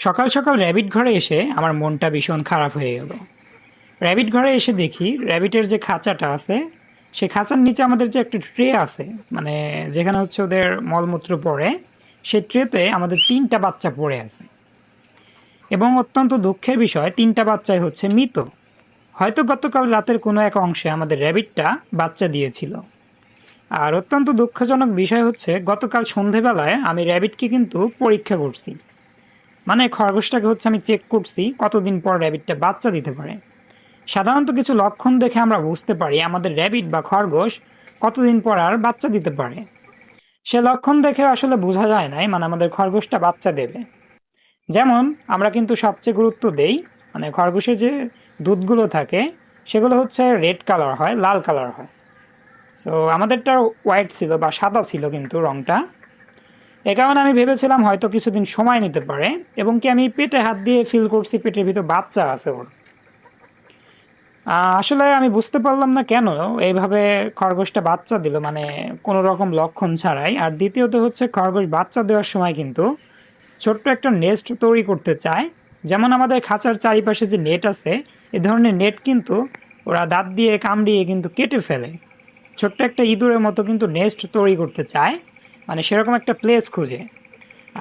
সকাল সকাল র্যাবিট ঘরে এসে আমার মনটা ভীষণ খারাপ হয়ে গেল। র্যাবিট ঘরে এসে দেখি র্যাবিটের যে খাঁচাটা আছে সেই খাঁচার নিচে আমাদের যে একটা ট্রে আছে মানে যেখানে হচ্ছে ওদের মলমূত্র পড়ে সেই ট্রেতে আমাদের তিনটা বাচ্চা পড়ে আছে। এবং অত্যন্ত দুঃখের বিষয়, তিনটা বাচ্চাই হচ্ছে মৃত। হয়তো গতকাল রাতের কোনো এক অংশে আমাদের র্যাবিটটা বাচ্চা দিয়েছিল। আর অত্যন্ত দুঃখজনক বিষয় হচ্ছে, গতকাল সন্ধেবেলায় আমি র্যাবিটকে কিন্তু পরীক্ষা করছি। মানে খরগোশটাকে হচ্ছে আমি চেক করছি কতদিন পর র্যাবিটটা বাচ্চা দিতে পারে। সাধারণত কিছু লক্ষণ দেখে আমরা বুঝতে পারি আমাদের র্যাবিট বা খরগোশ কতদিন পর আর বাচ্চা দিতে পারে। সে লক্ষণ দেখে আসলে বোঝা যায় নাই মানে আমাদের খরগোশটা বাচ্চা দেবে। যেমন আমরা কিন্তু সবচেয়ে গুরুত্ব দেই মানে খরগোশে যে দুধগুলো থাকে সেগুলো হচ্ছে রেড কালার হয়, লাল কালার হয়। সো আমাদেরটা হোয়াইট ছিল বা সাদা ছিল কিন্তু রংটা। এ কারণে আমি ভেবেছিলাম হয়তো কিছুদিন সময় নিতে পারে, এবং কি আমি পেটে হাত দিয়ে ফিল করছি, পেটের ভিতর বাচ্চা আছে ওর। আসলে আমি বুঝতে পারলাম না কেন এইভাবে খরগোশটা বাচ্চা দিল মানে কোনো রকম লক্ষণ ছাড়াই। আর দ্বিতীয়ত হচ্ছে খরগোশ বাচ্চা দেওয়ার সময় কিন্তু ছোট্ট একটা নেস্ট তৈরি করতে চায়। যেমন আমাদের খাঁচার চারিপাশে যে নেট আছে, এ ধরনের নেট কিন্তু ওরা দাঁত দিয়ে কামড়িয়ে কিন্তু কেটে ফেলে। ছোট্ট একটা ইঁদুরের মতো কিন্তু নেস্ট তৈরি করতে চায়। মানে সেরকম একটা প্লেস খুঁজে।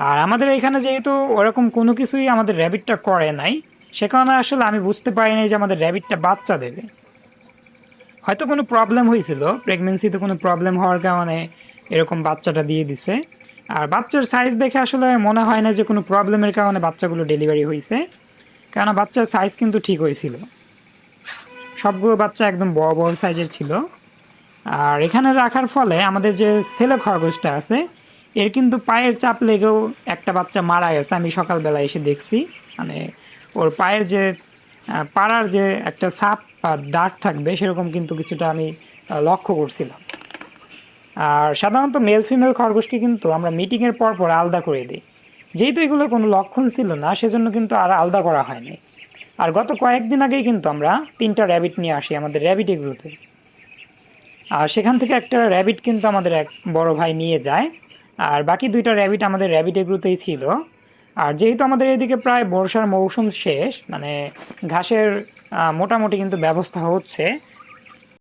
আর আমাদের এখানে যেহেতু ওরকম কোনো কিছুই আমাদের র্যাবিটটা করে নাই, সে কারণে আসলে আমি বুঝতে পারি পারিনি যে আমাদের র্যাবিটটা বাচ্চা দেবে। হয়তো কোনো প্রবলেম হয়েছিল প্রেগনেন্সিতে কোনো প্রবলেম হওয়ার কারণে এরকম বাচ্চাটা দিয়ে দিছে। আর বাচ্চার সাইজ দেখে আসলে মনে হয় না যে কোনো প্রবলেমের কারণে বাচ্চাগুলো ডেলিভারি হয়েছে, কেননা বাচ্চার সাইজ কিন্তু ঠিক হয়েছিল। সবগুলো বাচ্চা একদম বড় বড় সাইজের ছিল। আর এখানে রাখার ফলে আমাদের যে ছেলে খরগোশটা আছে, এর কিন্তু পায়ের চাপ লেগেও একটা বাচ্চা মারা গেছে, আমি সকালবেলা এসে দেখছি। মানে ওর পায়ের যে পাড়ার যে একটা সাপ বা দাগ থাকবে, সেরকম কিন্তু কিছুটা আমি লক্ষ্য করছিলাম। আর সাধারণত মেল ফিমেল খরগোশকে কিন্তু আমরা মিটিংয়ের পর পর আলাদা করে দিই। যেহেতু এগুলো কোনো লক্ষণ ছিল না, সেজন্য কিন্তু আর আলাদা করা হয়নি। আর গত কয়েকদিন আগেই কিন্তু আমরা তিনটা র্যাবিট নিয়ে আসি আমাদের র্যাবিট এগুলোতে। আর সেখান থেকে একটা র্যাবিট কিন্তু আমাদের এক বড় ভাই নিয়ে যায়। আর বাকি দুইটা র্যাবিট আমাদের র্যাবিট এগুলোতেই ছিল। আর যেহেতু আমাদের এদিকে প্রায় বর্ষার মৌসুম শেষ মানে ঘাসের মোটামুটি কিন্তু ব্যবস্থা হচ্ছে